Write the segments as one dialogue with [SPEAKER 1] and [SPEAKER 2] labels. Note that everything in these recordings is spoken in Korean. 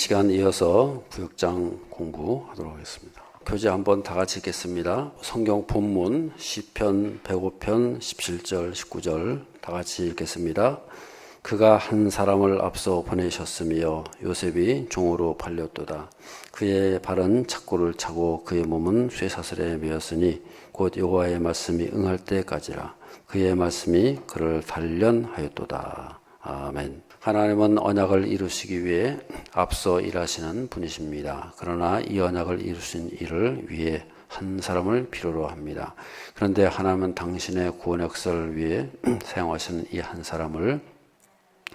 [SPEAKER 1] 시간 이어서 구역장 공부하도록 하겠습니다. 교재 한번 다 같이 읽겠습니다. 성경 본문 시편 105편 17절 19절 다 같이 읽겠습니다. 그가 한 사람을 앞서 보내셨으며 요셉이 종으로 팔렸도다. 그의 발은 착고를 차고 그의 몸은 쇠사슬에 매었으니 곧 여호와의 말씀이 응할 때까지라. 그의 말씀이 그를 단련하였도다. 아멘. 하나님은 언약을 이루시기 위해 앞서 일하시는 분이십니다. 그러나 이 언약을 이루신 일을 위해 한 사람을 필요로 합니다. 그런데 하나님은 당신의 구원 역사를 위해 사용하신 이 한 사람을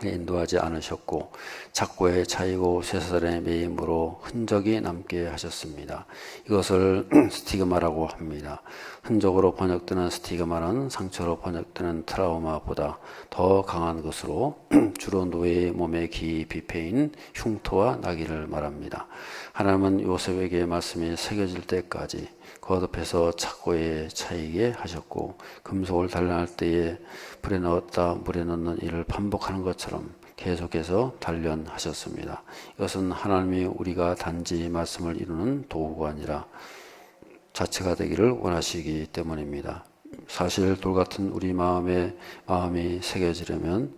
[SPEAKER 1] 인도하지 않으셨고 작고에 차이고 쇠사슬의 매임으로 흔적이 남게 하셨습니다. 이것을 스티그마라고 합니다. 흔적으로 번역되는 스티그마는 상처로 번역되는 트라우마보다 더 강한 것으로 주로 노예의 몸에 깊이 패인 흉터와 나기를 말합니다. 하나님은 요셉에게 말씀이 새겨질 때까지 거듭해서 착고에 차이게 하셨고 금속을 단련할 때에 불에 넣었다 물에 넣는 일을 반복하는 것처럼 계속해서 단련하셨습니다. 이것은 하나님이 우리가 단지 말씀을 이루는 도구가 아니라 자체가 되기를 원하시기 때문입니다. 사실 돌 같은 우리 마음에 마음이 새겨지려면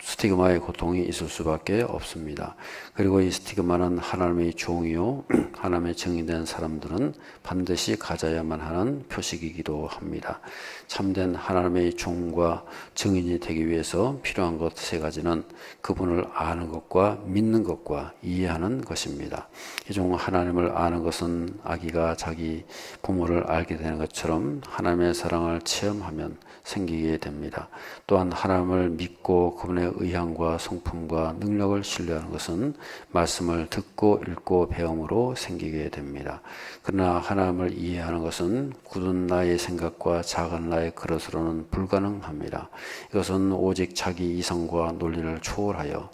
[SPEAKER 1] 스티그마의 고통이 있을 수밖에 없습니다. 그리고 이 스티그마는 하나님의 종이요, 하나님의 증인된 사람들은 반드시 가져야만 하는 표식이기도 합니다. 참된 하나님의 종과 증인이 되기 위해서 필요한 것 세 가지는 그분을 아는 것과 믿는 것과 이해하는 것입니다. 이중 하나님을 아는 것은 아기가 자기 부모를 알게 되는 것처럼 하나님의 사랑을 체험하면 생기게 됩니다. 또한 하나님을 믿고 그분의 의향과 성품과 능력을 신뢰하는 것은 말씀을 듣고 읽고 배움으로 생기게 됩니다. 그러나 하나님을 이해하는 것은 굳은 나의 생각과 작은 나의 그릇으로는 불가능합니다. 이것은 오직 자기 이성과 논리를 초월하여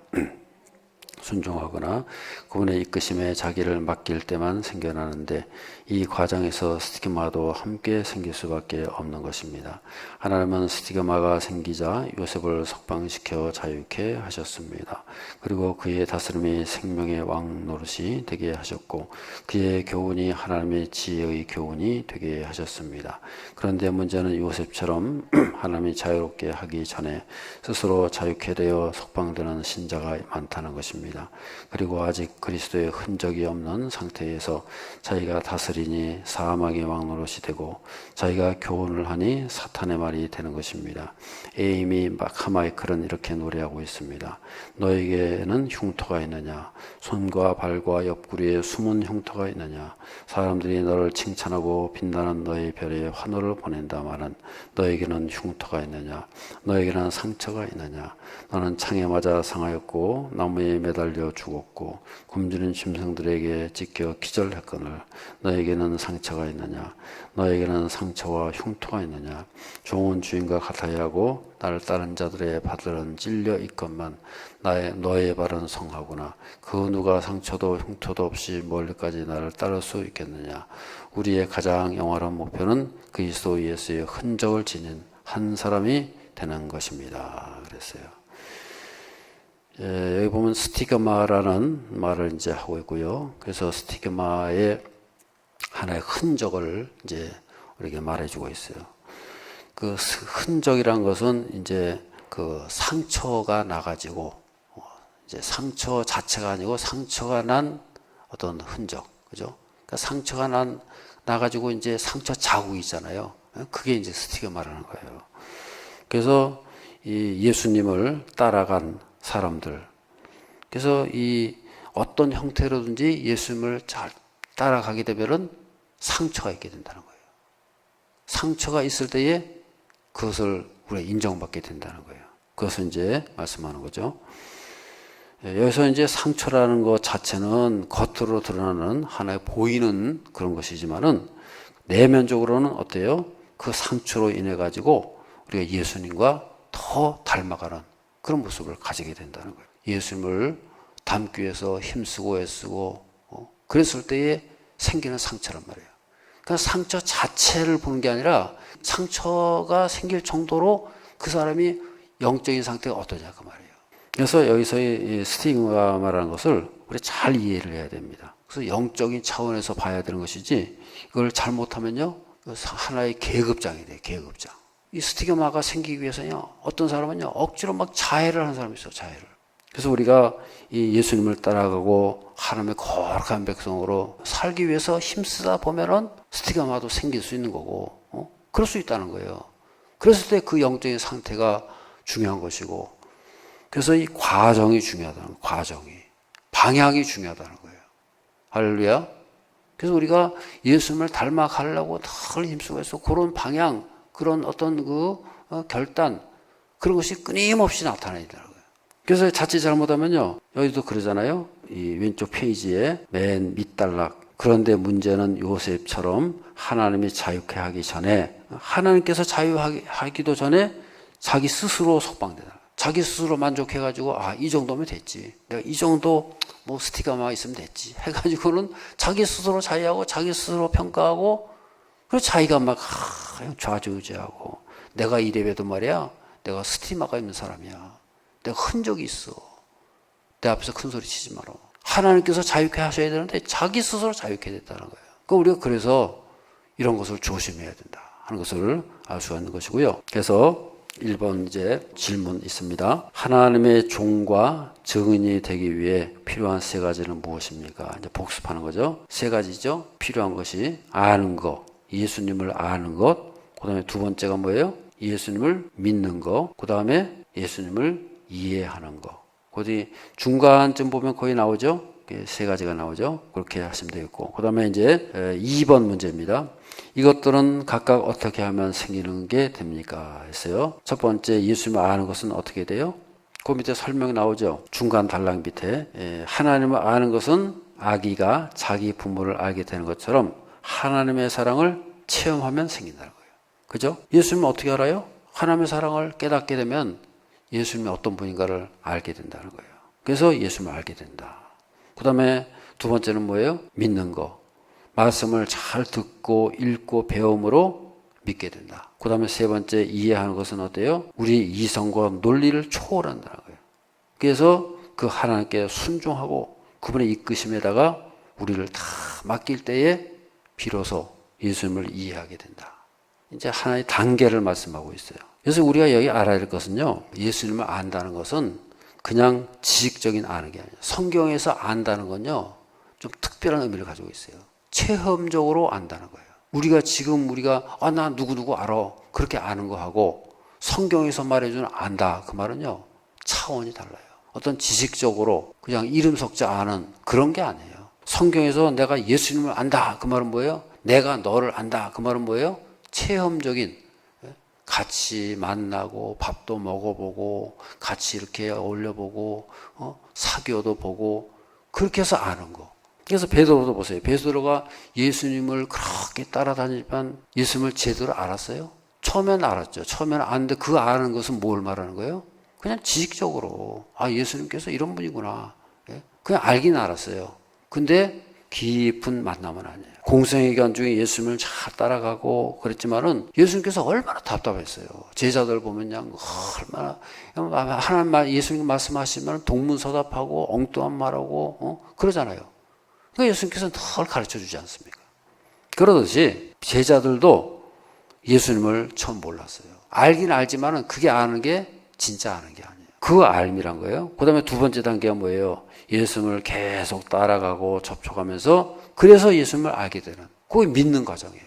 [SPEAKER 1] 순종하거나 그분의 이끄심에 자기를 맡길 때만 생겨나는데 이 과정에서 스티그마도 함께 생길 수밖에 없는 것입니다. 하나님은 스티그마가 생기자 요셉을 석방시켜 자유케 하셨습니다. 그리고 그의 다스림이 생명의 왕 노릇이 되게 하셨고 그의 교훈이 하나님의 지혜의 교훈이 되게 하셨습니다. 그런데 문제는 요셉처럼 하나님이 자유롭게 하기 전에 스스로 자유케 되어 석방되는 신자가 많다는 것입니다. 그리고 아직 그리스도의 흔적이 없는 상태에서 자기가 다스리니 사망의 왕노릇이 되고 자기가 교훈을 하니 사탄의 말이 되는 것입니다. 에임이 카마이클은 이렇게 노래하고 있습니다. 너에게는 흉터가 있느냐? 손과 발과 옆구리에 숨은 흉터가 있느냐? 사람들이 너를 칭찬하고 빛나는 너의 별에 환호를 보낸다마는 너에게는 흉터가 있느냐? 너에게는 상처가 있느냐? 너는 창에 맞아 상하였고 나무에 매달 려 죽었고 굶주린 짐승들에게 찢겨 기절했거늘 너에게는 상처가 있느냐? 너에게는 상처와 흉터가 있느냐? 좋은 주인과 같아야 하고 나를 따른 자들의 발은 찔려 있건만 나의 너의 발은 성하구나. 그 누가 상처도 흉터도 없이 멀리까지 나를 따를 수 있겠느냐? 우리의 가장 영원한 목표는 그리스도 예수의 흔적을 지닌 한 사람이 되는 것입니다. 그랬어요. 예, 여기 보면 스티그마라는 말을 이제 하고 있고요. 그래서 스티그마의 하나의 흔적을 이제 우리에게 말해주고 있어요. 그 흔적이란 것은 이제 그 상처가 나가지고 어, 이제 상처 자체가 아니고 상처가 난 어떤 흔적, 그죠? 그러니까 상처가 난 나가지고 이제 상처 자국이잖아요. 그게 이제 스티그마라는 거예요. 그래서 이 예수님을 따라간 사람들. 그래서 이 어떤 형태로든지 예수님을 잘 따라가게 되면은 상처가 있게 된다는 거예요. 상처가 있을 때에 그것을 우리가 인정받게 된다는 거예요. 그것을 이제 말씀하는 거죠. 예, 여기서 이제 상처라는 것 자체는 겉으로 드러나는 하나의 보이는 그런 것이지만은 내면적으로는 어때요? 그 상처로 인해 가지고 우리가 예수님과 더 닮아가는 그런 모습을 가지게 된다는 거예요. 예수님을 닮기 위해서 힘쓰고 애쓰고 어? 그랬을 때에 생기는 상처란 말이에요. 그러니까 상처 자체를 보는 게 아니라 상처가 생길 정도로 그 사람이 영적인 상태가 어떠냐 그 말이에요. 그래서 여기서의 말하는 것을 우리 잘 이해를 해야 됩니다. 그래서 영적인 차원에서 봐야 되는 것이지 이걸 잘못하면요 그 하나의 계급장이 돼 계급장. 이 스티그마가 생기기 위해서요 어떤 사람은요 억지로 막 자해를 하는 사람이 있어 자해를. 그래서 우리가 이 예수님을 따라가고 하나님의 거룩한 백성으로 살기 위해서 힘쓰다 보면은 스티그마도 생길 수 있는 거고, 어? 그럴 수 있다는 거예요. 그랬을 때 그 영적인 상태가 중요한 것이고, 그래서 이 과정이 중요하다는 거예요. 과정이. 방향이 중요하다는 거예요. 할렐루야. 그래서 우리가 예수님을 닮아가려고 늘 힘쓰고 해서 그런 방향, 그런 어떤 그 어, 결단, 그런 것이 끊임없이 나타나더라고요. 그래서 자칫 잘못하면요. 여기도 그러잖아요. 이 왼쪽 페이지에 맨 밑단락. 그런데 문제는 요셉처럼 하나님이 자유케 하기 전에 하나님께서 자유하기도 전에 자기 스스로 속방되다. 자기 스스로 만족해가지고 아 이 정도면 됐지. 내가 이 정도 뭐 스티가만 있으면 됐지. 해가지고는 자기 스스로 자유하고 자기 스스로 평가하고 그래서 자기가 막 아, 좌지우지하고 내가 이래봬도 말이야. 내가 스티마가 있는 사람이야. 내가 흔적이 있어. 내 앞에서 큰 소리 치지 마라. 하나님께서 자유케 하셔야 되는데 자기 스스로 자유케 됐다는 거예요. 그 우리가 그래서 이런 것을 조심해야 된다 하는 것을 알 수가 있는 것이고요. 그래서 1번 이제 질문 있습니다. 하나님의 종과 증인이 되기 위해 필요한 세 가지는 무엇입니까? 이제 복습하는 거죠. 세 가지죠. 필요한 것이 아는 것, 예수님을 아는 것. 그 다음에 두 번째가 뭐예요? 예수님을 믿는 것. 그 다음에 예수님을 이해하는 것. 어디 중간쯤 보면 거의 나오죠. 세 가지가 나오죠. 그렇게 하시면 되겠고. 그 다음에 이제 2번 문제입니다. 이것들은 각각 어떻게 하면 생기는 게 됩니까? 했어요. 첫 번째, 예수님을 아는 것은 어떻게 돼요? 그 밑에 설명 나오죠. 중간 단락 밑에. 하나님을 아는 것은 아기가 자기 부모를 알게 되는 것처럼 하나님의 사랑을 체험하면 생긴다는 거예요. 그죠? 예수님은 어떻게 알아요? 하나님의 사랑을 깨닫게 되면 예수님이 어떤 분인가를 알게 된다는 거예요. 그래서 예수님을 알게 된다. 그 다음에 두 번째는 뭐예요? 믿는 거. 말씀을 잘 듣고 읽고 배움으로 믿게 된다. 그 다음에 세 번째 이해하는 것은 어때요? 우리 이성과 논리를 초월한다는 거예요. 그래서 그 하나님께 순종하고 그분의 이끄심에다가 우리를 다 맡길 때에 비로소 예수님을 이해하게 된다. 이제 하나의 단계를 말씀하고 있어요. 그래서 우리가 여기 알아야 될 것은요, 예수님을 안다는 것은 그냥 지식적인 아는 게 아니에요. 성경에서 안다는 건요, 좀 특별한 의미를 가지고 있어요. 체험적으로 안다는 거예요. 우리가 지금 우리가, 아, 나 누구누구 알아. 그렇게 아는 거하고 성경에서 말해주는 안다. 그 말은요, 차원이 달라요. 어떤 지식적으로 그냥 이름 석자 아는 그런 게 아니에요. 성경에서 내가 예수님을 안다. 그 말은 뭐예요? 내가 너를 안다. 그 말은 뭐예요? 체험적인 같이 만나고 밥도 먹어보고 같이 이렇게 어울려보고 어? 사교도 보고 그렇게 해서 아는 거. 그래서 베드로도 보세요. 베드로가 예수님을 그렇게 따라다니지만 예수님을 제대로 알았어요? 처음엔 알았죠. 처음엔 아는데 그 아는 것은 뭘 말하는 거예요? 그냥 지식적으로 아 예수님께서 이런 분이구나. 예? 그냥 알긴 알았어요. 근데 깊은 만남은 아니에요. 공생의 기간 중에 예수님을 잘 따라가고 그랬지만은 예수님께서 얼마나 답답했어요. 제자들 보면 그냥 얼마나 하나님 말 예수님 말씀하시면 동문서답하고 엉뚱한 말하고 어? 그러잖아요. 그러니까 예수님께서는 덜 가르쳐 주지 않습니까? 그러듯이 제자들도 예수님을 처음 몰랐어요. 알긴 알지만은 그게 아는 게 진짜 아는 게 아니에요. 그 알미란 거예요. 그 다음에 두 번째 단계가 뭐예요? 예수님을 계속 따라가고 접촉하면서 그래서 예수님을 알게 되는 그게 믿는 과정이에요.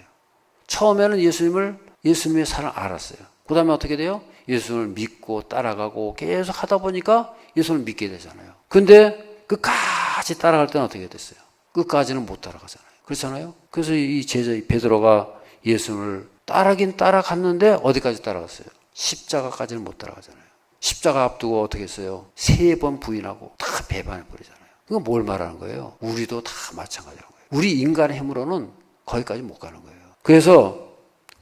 [SPEAKER 1] 처음에는 예수님을 예수님의 사랑 알았어요. 그 다음에 어떻게 돼요? 예수님을 믿고 따라가고 계속 하다 보니까 예수님을 믿게 되잖아요. 근데 끝까지 따라갈 때는 어떻게 됐어요? 끝까지는 못 따라가잖아요. 그렇잖아요? 그래서 이 제자 베드로가 예수님을 따라긴 따라갔는데 어디까지 따라갔어요? 십자가까지는 못 따라가잖아요. 십자가 앞두고 어떻게 했어요? 세 번 부인하고 다 배반해 버리잖아요. 이거 뭘 말하는 거예요? 우리도 다 마찬가지라는 거예요. 우리 인간의 힘으로는 거기까지 못 가는 거예요. 그래서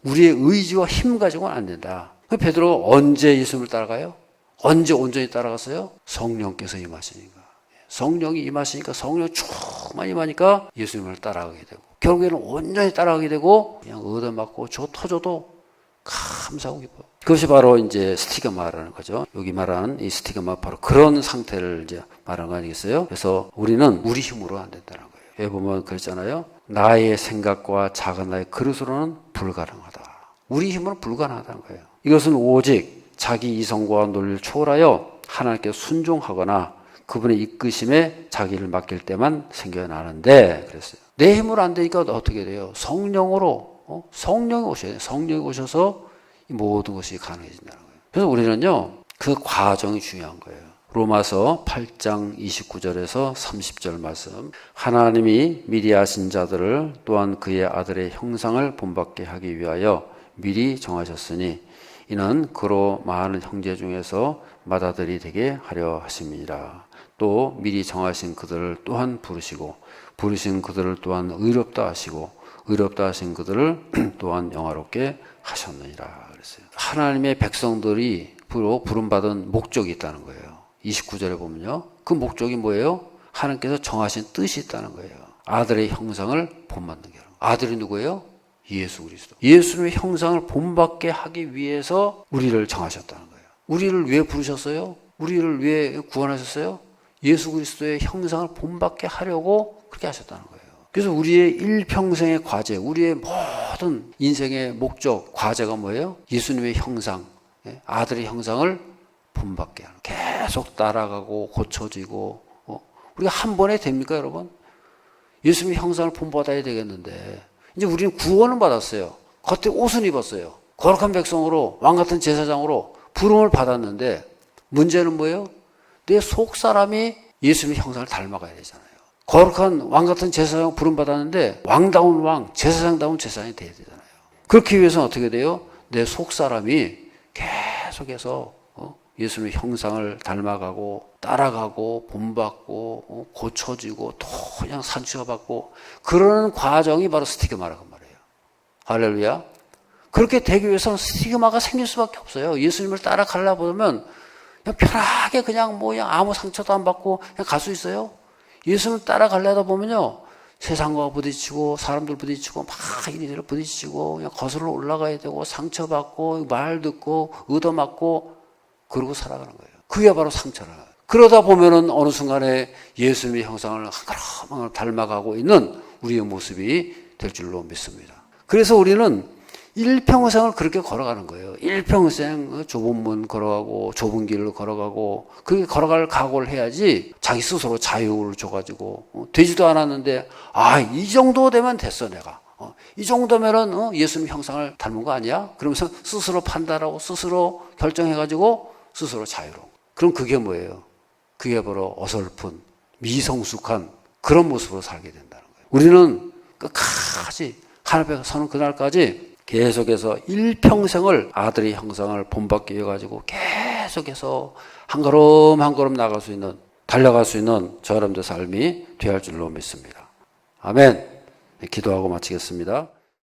[SPEAKER 1] 우리의 의지와 힘 가지고는 안 된다. 베드로가 언제 예수님을 따라가요? 언제 온전히 따라갔어요? 성령께서 임하시니까. 성령이 임하시니까 성령 충만히 임하니까 예수님을 따라가게 되고 결국에는 온전히 따라가게 되고 그냥 얻어맞고 저 터져도 감사하고 기뻐. 그것이 바로 이제 스티그마라는 거죠. 여기 말한 이 스티그마 바로 그런 상태를 이제 말하는 거 아니겠어요? 그래서 우리는 우리 힘으로 안 된다는 거예요. 여기 보면 그랬잖아요. 나의 생각과 작은 나의 그릇으로는 불가능하다. 우리 힘으로는 불가능하다는 거예요. 이것은 오직 자기 이성과 논리를 초월하여 하나님께 순종하거나 그분의 이끄심에 자기를 맡길 때만 생겨나는데 그랬어요. 내 힘으로 안 되니까 어떻게 돼요? 성령으로 어? 성령이 오셔야 돼요. 성령이 오셔서 이 모든 것이 가능해진다는 거예요. 그래서 우리는요 그 과정이 중요한 거예요. 로마서 8장 29절에서 30절 말씀 하나님이 미리 하신 자들을 또한 그의 아들의 형상을 본받게 하기 위하여 미리 정하셨으니 이는 그로 많은 형제 중에서 맏아들이 되게 하려 하심이라 또 미리 정하신 그들을 또한 부르시고 부르신 그들을 또한 의롭다 하시고 의롭다 하신 그들을 또한 영화롭게 하셨느니라 그랬어요. 하나님의 백성들이 부로 부름받은 목적이 있다는 거예요. 29절에 보면요. 그 목적이 뭐예요? 하나님께서 정하신 뜻이 있다는 거예요. 아들의 형상을 본받는 게. 아들이 누구예요? 예수 그리스도. 예수님의 형상을 본받게 하기 위해서 우리를 정하셨다는 거예요. 우리를 왜 부르셨어요? 우리를 왜 구원하셨어요? 예수 그리스도의 형상을 본받게 하려고 그렇게 하셨다는 거예요. 그래서 우리의 일평생의 과제, 우리의 모든 인생의 목적, 과제가 뭐예요? 예수님의 형상, 예? 아들의 형상을 본받게 하는. 계속 따라가고 고쳐지고, 어? 우리가 한 번에 됩니까, 여러분? 예수님의 형상을 본받아야 되겠는데, 이제 우리는 구원을 받았어요. 겉에 옷은 입었어요. 거룩한 백성으로, 왕 같은 제사장으로 부름을 받았는데, 문제는 뭐예요? 내 속 사람이 예수님의 형상을 닮아가야 되잖아요. 거룩한 왕 같은 제사장 부름 받았는데 왕다운 왕, 제사장다운 제사장이 돼야 되잖아요. 그렇기 위해서는 어떻게 돼요? 내 속 사람이 계속해서 어? 예수님의 형상을 닮아가고 따라가고 본받고 어? 고쳐지고 또 그냥 산수화받고 그러는 과정이 바로 스티그마라고 말해요. 할렐루야. 그렇게 되기 위해서는 스티그마가 생길 수밖에 없어요. 예수님을 따라가려 보면 그냥 편하게 그냥 뭐 그냥 아무 상처도 안 받고 그냥 갈 수 있어요? 예수를 따라가려다 보면요. 세상과 부딪히고 사람들 부딪히고 막 이리저리 부딪히고 그냥 거슬러 올라가야 되고 상처받고 말 듣고 얻어맞고 그러고 살아가는 거예요. 그게 바로 상처라. 그러다 보면은 어느 순간에 예수님의 형상을 한가람 닮아가고 있는 우리의 모습이 될 줄로 믿습니다. 그래서 우리는 일평생을 그렇게 걸어가는 거예요. 일평생 좁은 문 걸어가고 좁은 길을 걸어가고 그렇게 걸어갈 각오를 해야지 자기 스스로 자유를 줘가지고 어, 되지도 않았는데 아 이 정도 되면 됐어 내가 어, 이 정도면은 어, 예수님 형상을 닮은 거 아니야? 그러면서 스스로 판단하고 스스로 결정해가지고 스스로 자유로 그럼 그게 뭐예요? 그게 바로 어설픈 미성숙한 그런 모습으로 살게 된다는 거예요. 우리는 끝까지 하나님 앞에 서는 그날까지 계속해서 일평생을 아들의 형상을 본받게 해가지고 계속해서 한 걸음 한 걸음 나갈 수 있는 달려갈 수 있는 저 여러분들 삶이 되할 줄로 믿습니다. 아멘. 기도하고 마치겠습니다.